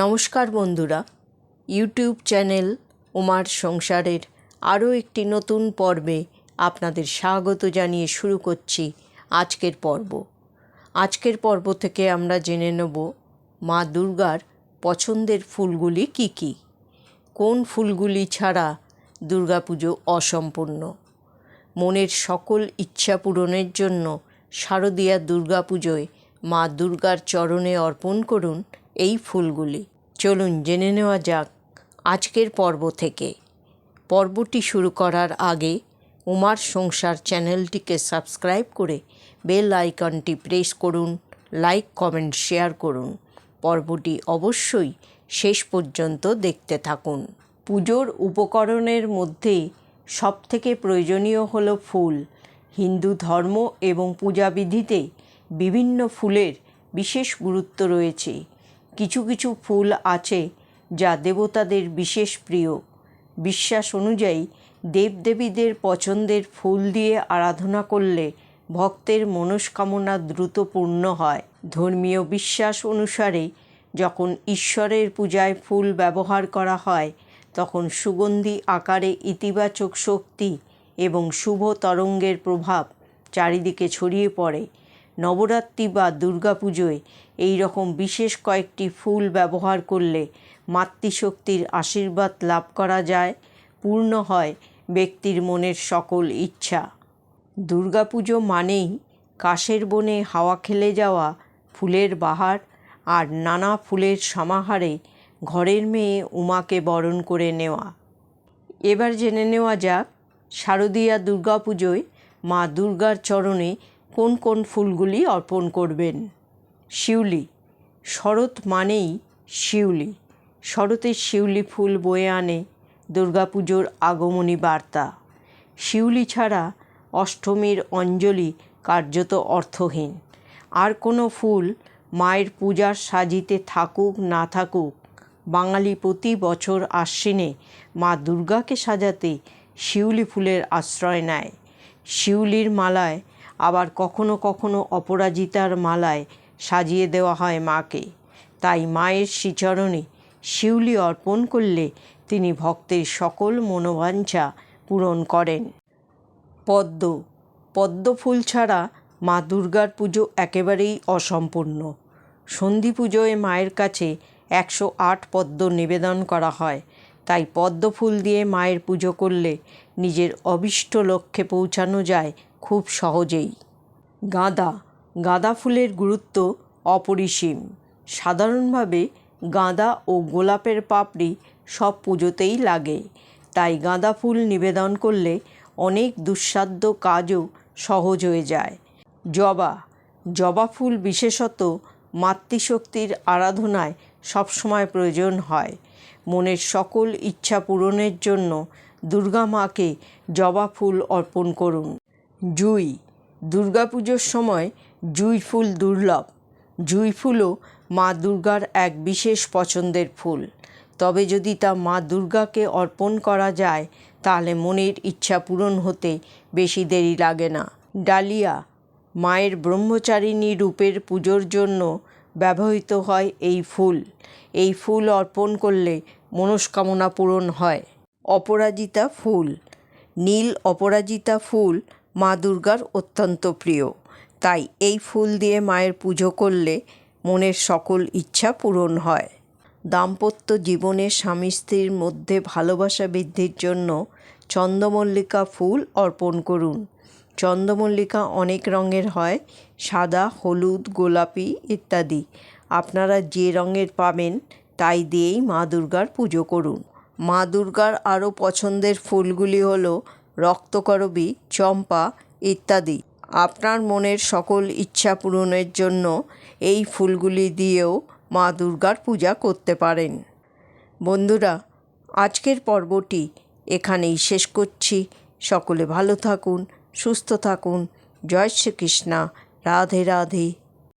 নমস্কার বন্ধুরা, YouTube channel উমার সংসারের আরও একটি নতুন পর্বে আপনাদের স্বাগত জানিয়ে শুরু করছি আজকের পর্ব। আজকের পর্ব থেকে আমরা জেনে নেব মা দুর্গার পছন্দের ফুলগুলি কি কি? কোন ফুলগুলি ছাড়া দুর্গাপুজো অসম্পূর্ণ? মনের সকল ইচ্ছা পূরণের জন্য শারদীয়া দুর্গাপুজোয় মা দুর্গার চরণে অর্পণ করুন এই ফুলগুলি। চলুন জেনে নেওয়া যাক আজকের পর্ব থেকে। পর্বটি শুরু করার আগে উমার সংসার চ্যানেলটিকে সাবস্ক্রাইব করে বেল আইকনটি প্রেস করুন, লাইক, কমেন্ট, শেয়ার করুন। পর্বটি অবশ্যই শেষ পর্যন্ত দেখতে থাকুন। পুজোর উপকরণের মধ্যে সবথেকে প্রয়োজনীয় হল ফুল। হিন্দু ধর্ম এবং পূজাবিধিতে বিভিন্ন ফুলের বিশেষ গুরুত্ব রয়েছে। কিছু কিছু ফুল আছে যা দেবতাদের বিশেষ প্রিয়। বিশ্বাস অনুযায়ী দেবদেবীদের পছন্দের ফুল দিয়ে আরাধনা করলে ভক্তের মনস্কামনা দ্রুত পূর্ণ হয়। ধর্মীয় বিশ্বাস অনুসারে যখন ঈশ্বরের পূজায় ফুল ব্যবহার করা হয়, তখন সুগন্ধি আকারে ইতিবাচক শক্তি এবং শুভ তরঙ্গের প্রভাব চারিদিকে ছড়িয়ে পড়ে। নবরাত্রি বা দুর্গাপুজোয় এই রকম বিশেষ কয়েকটি ফুল ব্যবহার করলে মাতৃশক্তির আশীর্বাদ লাভ করা যায়, পূর্ণ হয় ব্যক্তির মনের সকল ইচ্ছা। দুর্গাপুজো মানেই কাশের বনে হাওয়া খেলে যাওয়া ফুলের বাহার আর নানা ফুলের সমাহারে ঘরের মেয়ে উমাকে বরণ করে নেওয়া। এবার জেনে নেওয়া যাক, শারদীয়া দুর্গাপুজোয় মা দুর্গার চরণে কোন কোন ফুলগুলি অর্পণ করবেন? শিউলি। শরৎ মানেই শিউলি। শরতের শিউলি ফুল বয়ে আনে দুর্গাপুজোর আগমনী বার্তা। শিউলি ছাড়া অষ্টমীর অঞ্জলি কার্যত অর্থহীন। আর কোনো ফুল মায়ের পূজার সাজিতে থাকুক না থাকুক, বাঙালি প্রতি বছর আশ্বিনে মা দুর্গাকে সাজাতে শিউলি ফুলের আশ্রয় নেয়। শিউলির মালায় আবার কখনো কখনো অপরাজিতার মালায় সাজিয়ে দেওয়া হয় মাকে। তাই মায়ের শ্রীচরণে শিউলি অর্পণ করলে তিনি ভক্তের সকল মনোবাঞ্ছা পূরণ করেন। পদ্ম। পদ্ম ফুল ছাড়া মা দুর্গার পুজো একেবারেই অসম্পূর্ণ। সন্ধি পুজোয় মায়ের কাছে একশো আট পদ্ম নিবেদন করা হয়। তাই পদ্ম ফুল দিয়ে মায়ের পুজো করলে নিজের অবিষ্ট লক্ষ্যে পৌঁছানো যায় খুব সহজেই। গাঁদা গাঁদা ফুলের গুরুত্ব অপরিসীম। সাধারণভাবে গাঁদা ও গোলাপের পাপড়ি সব পুজোতেই লাগে। তাই গাঁদা ফুল নিবেদন করলে অনেক দুঃসাধ্য কাজও সহজ হয়ে যায়। জবা জবা ফুল বিশেষত মাতৃশক্তির আরাধনায় সবসময় প্রয়োজন হয়। মনের সকল ইচ্ছা পূরণের জন্য দুর্গা মাকে জবা ফুল অর্পণ করুন। জুই। দুর্গাপুজোর সময় জুই ফুল দুর্লভ। জুই ফুলও মা দুর্গার এক বিশেষ পছন্দের ফুল। তবে যদি তা মা দুর্গাকে অর্পণ করা যায়, তাহলে মনের ইচ্ছা পূরণ হতে বেশি দেরি লাগে না। ডালিয়া, মায়ের ব্রহ্মচারিণী রূপের পুজোর জন্য ব্যবহৃত হয় এই ফুল। এই ফুল অর্পণ করলে মনস্কামনা পূরণ হয়। অপরাজিতা ফুল। নীল অপরাজিতা ফুল মা দুর্গার অত্যন্ত প্রিয়। তাই এই ফুল দিয়ে মায়ের পুজো করলে মনের সকল ইচ্ছা পূরণ হয়। দাম্পত্য জীবনে স্বামী স্ত্রীর মধ্যে ভালোবাসা বৃদ্ধির জন্য চন্দ্রমল্লিকা ফুল অর্পণ করুন। চন্দ্রমল্লিকা অনেক রঙের হয়, সাদা, হলুদ, গোলাপি ইত্যাদি। আপনারা যে রঙের পাবেন তাই দিয়েই মা দুর্গার পুজো করুন। মা দুর্গার আরও পছন্দের ফুলগুলি হল রক্তকরবী, চম্পা ইত্যাদি। আপনার মনের সকল ইচ্ছা পূরণের জন্য এই ফুলগুলি দিয়েও মা দুর্গার পূজা করতে পারেন। বন্ধুরা, আজকের পর্বটি এখানেই শেষ করছি। সকলে ভালো থাকুন, সুস্থ থাকুন। জয় শ্রীকৃষ্ণা। রাধে রাধে।